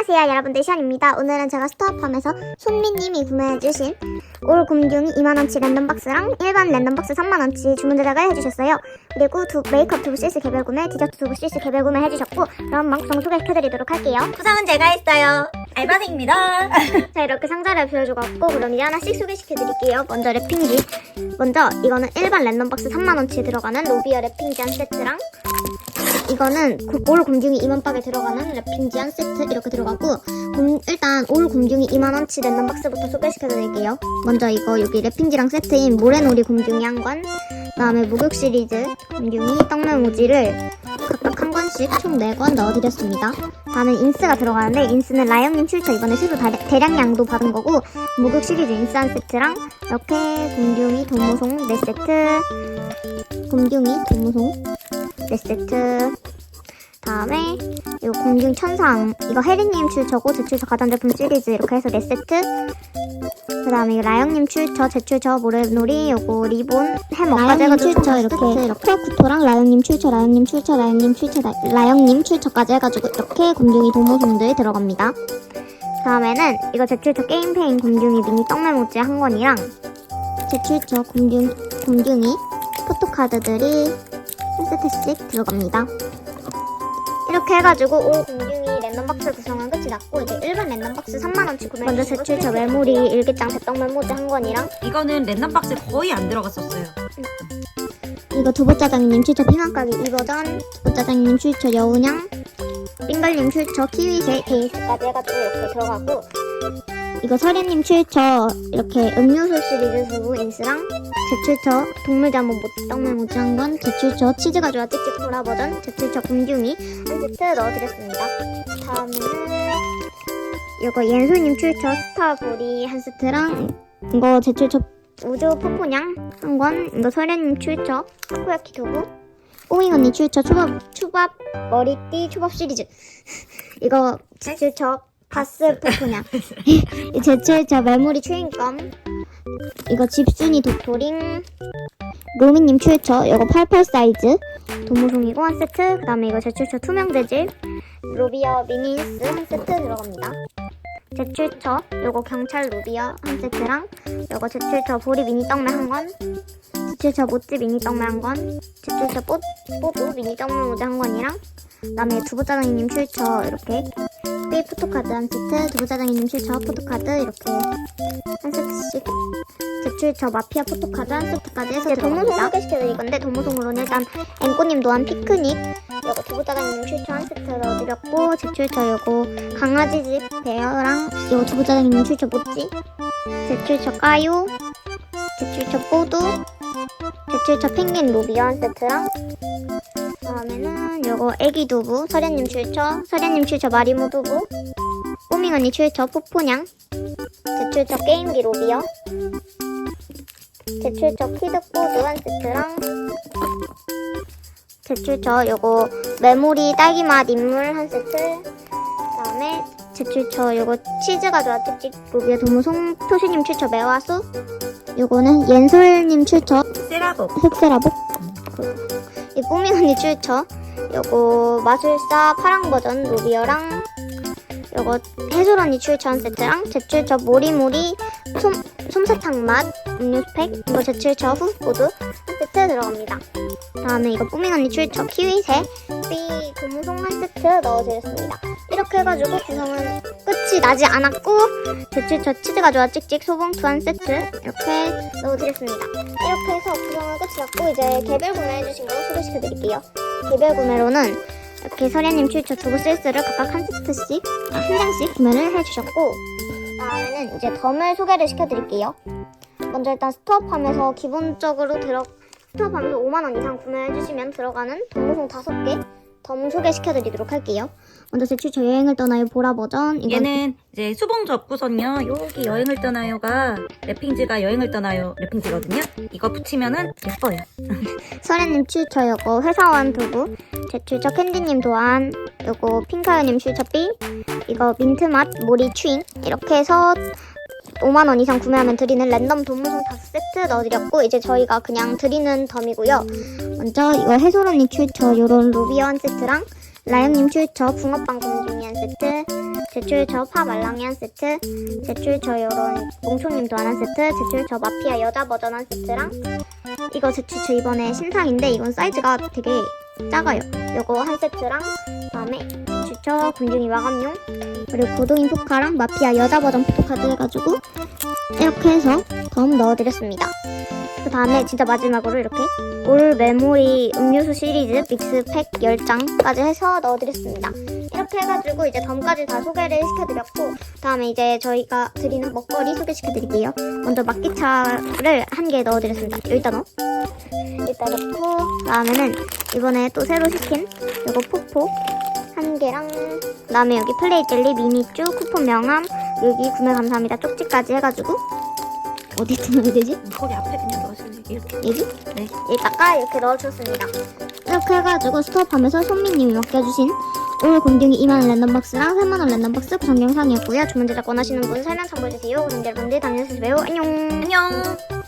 안녕하세요 여러분들. 시안입니다. 오늘은 제가 스토어팜에서 손미님이 구매해주신 올 곰둥이 2만원치 랜덤박스랑 일반 랜덤박스 3만원치 주문 제작을 해주셨어요. 그리고 두, 메이크업 두부 실스 개별 구매, 디저트 두부 실스 개별 구매 해주셨고 그럼 막구성 소개해드리도록 할게요. 구성은 제가 했어요. 알바생입니다. 자 이렇게 상자를 비워주고 그럼 이제 하나씩 소개시켜드릴게요. 먼저 랩핑지 먼저 이거는 일반 랜덤박스 3만원치 들어가는 로비어 랩핑지 한 세트랑 이거는 고- 올 곰둥이 2만 박에 들어가는 랩핑지 한 세트 이렇게 들어가고 곰- 일단 올 곰둥이 2만원치 랜덤 박스부터 소개시켜드릴게요. 먼저 이거 여기 랩핑지랑 세트인 모래놀이 곰둥이 한권 그다음에 목욕 시리즈 곰둥이 떡메모지를 각각 한 권씩 총 4권 넣어드렸습니다. 다음에 인스가 들어가는데 인스는 라이언님 출처. 이번에 새로 다- 대량량도 받은 거고 목욕 시리즈 인스 한 세트랑 이렇게 곰둥이 도무송 4세트. 곰둥이 도무송. 4 세트 다음에 이거 공중 천상 이거 혜리님 출처고 제 출처 가전제품 시리즈 이렇게 해서 4세트 그 다음에 이거 라영님 출처 제 출처 모래놀이 요거 리본 햄 엇까지 해가지고 출처 이렇게 크로쿠토랑 라영님 출처 라영님 출처 라영님 출처 라- 라영님 출처까지 해가지고 이렇게 곰둥이 도모송들이 들어갑니다. 다음에는 이거 제 출처 게임페인 곰둥이 미니 떡메모지 한 권이랑 제 출처 곰둥, 곰둥이 포토카드들이 한 세트씩 들어갑니다. 이렇게 해가지고 올 공중이 랜덤 박스 구성은 끝이 났고 이제 일반 랜덤 박스 3만원치 구매 먼저 제출처 메모리 일기장 대떡 메모지 한 권이랑 이거는 랜덤 박스에 거의 안 들어갔었어요. 이거 두부짜장님 출처 피망가게 2버전 두부짜장님 출처 여운양 빙글님 출처 키위새 베이스까지 해가지고 이렇게 들어가고 이거 서리님 출처 이렇게 음료수 시리즈 두부 인스랑 제 출처 동물자몽 떡메모지 한권 제 출처 치즈가 좋아 찍찍 코라 버전 제 출처 곰둥이 한 세트 넣어드렸습니다. 다음에는 이거 옌소님 출처 스타보리 한 세트랑 이거 제 출처 우주 포포냥 한 권, 이거 서련님 출처, 타코야키 두부, 꼬잉 언니 출처 초밥, 초밥 머리띠 초밥 시리즈. 이거 제 출처 바스 포포냥. 제 출처 메모리 추인껌. 이거 집순이 도토링. 로미님 출처, 이거 88 사이즈. 도무송이고 한 세트. 그 다음에 이거 제 출처 투명 재질. 로비어 미니스 한 세트 들어갑니다. 제출처 요거 경찰 루비어 한 세트랑 요거 제출처 보리 미니 떡메 한권 제출처 모찌 미니 떡메 한권 제출처 뽀, 뽀도 미니 떡메 모자 한 권이랑 그 다음에 두부짜장이님 출처 이렇게 삐 포토카드 한 세트 두부짜장이님 출처 포토카드 이렇게 한 세트씩. 제출처 마피아 포토카드 한 세트까지 해서 도무송 소개시켜드릴 건데 도무송으로는 일단 앵꼬님 노한 피크닉 요거 두부짜장님 출처 한 세트 넣어드렸고 제 출처 요거 강아지 집 베어랑 요거 두부짜장님 출처 모찌 제 출처 까요 제 출처 뽀두 제 출처 펭귄 로비어 한 세트랑 다음에는 요거 애기 두부 서련님 출처 서련님 출처 마리모 두부 꼬밍 언니 출처 포포냥 제 출처 게임기 로비어 제 출처 키드 코드 한 세트랑 제 출처 요거 메모리 딸기맛 인물 한 세트 그 다음에 제 출처 요거 치즈가 좋아 찍찍 로비의 도무송 토시님 출처 매화수 요거는 옌솔님 출처. 세라복. 흑세라복? 이 뽀미 언니 출처. 요거 마술사 파랑 버전 로비어랑 요거 해솔 언니 출처 한 세트랑 제 출처 모리모리 솜, 솜사탕 맛 음료수 팩 이거 제 출처 후보드 한 세트 들어갑니다. 다음에 이거 뽀밍 언니 출처 키위새 삐 고무송 한 세트 넣어드렸습니다 이렇게 해가지고 구성은 끝이 나지 않았고 제출처 치즈가 좋아 찍찍 소봉투 한 세트 이렇게 넣어드렸습니다. 이렇게 해서 구성은 끝이 났고 이제 개별 구매해주신 거 소개시켜드릴게요. 개별 구매로는 이렇게 서련님 출처 두부 실스를 각각 한 세트씩 아, 한 장씩 구매를 해주셨고 다음에는 이제 덤을 소개를 시켜드릴게요. 먼저 일단 스토어팜에서 기본적으로 들어 스토어팜에서 5만 원 이상 구매해주시면 들어가는 덤무송 5개 덤 소개시켜드리도록 할게요. 먼저 제 출처 여행을 떠나요. 보라 버전. 이건 얘는 이제 수봉 접고선요. 여기 여행을 떠나요가 랩핑지가 여행을 떠나요. 랩핑지거든요. 이거 붙이면은 예뻐요. 서래님 출처 요거 회사원 두부. 제 출처 캔디님 도안. 요거 핑카요님 출처 B 이거 민트맛 모리 추잉. 이렇게 해서 5만원 이상 구매하면 드리는 랜덤 돈무송 5세트 넣어드렸고 이제 저희가 그냥 드리는 덤이고요 먼저 이거 해솔 언니 출처 요런 루비어 한 세트랑 라영님 출처 붕어빵 공중이 한 세트 제출처 파 말랑이 한 세트, 제출처 요런 몽초님도 하나 세트, 제출처 마피아 여자 버전 한 세트랑 이거 제출처 이번에 신상인데 이건 사이즈가 되게 작아요. 요거 한 세트랑 그다음에 제출처 군중이 마감용 그리고 고도인 포카랑 마피아 여자 버전 포토카드 해가지고 이렇게 해서 검 넣어드렸습니다. 그 다음에 진짜 마지막으로 이렇게 올 메모리 음료수 시리즈 믹스팩 10장까지 해서 넣어드렸습니다. 이렇게 해가지고 이제 덤까지 다 소개를 시켜드렸고 다음에 이제 저희가 드리는 먹거리 소개시켜드릴게요. 먼저 막기차를 한 개 넣어드렸습니다. 여기다 넣어. 여기다 넣고 다음에는 이번에 또 새로 시킨 이거 포포 한 개랑 그다음에 여기 플레이 젤리 미니쭈 쿠폰 명함 여기 구매 감사합니다 쪽지까지 해가지고 어디 넣어야 되지? 거기 앞에 그냥 넣으시면 이렇게. 여기? 네. 여기다가 이렇게 넣어줬습니다. 이렇게 해가지고 스톱하면서 손민님이 맡겨주신 올 공중이 2만원 랜덤박스랑 3만원 랜덤박스 구성 영상이었고요. 주문 제작 원하시는 분 설명 참고해주세요. 그럼 여러분들 영상에서 봬요. 안녕. 안녕.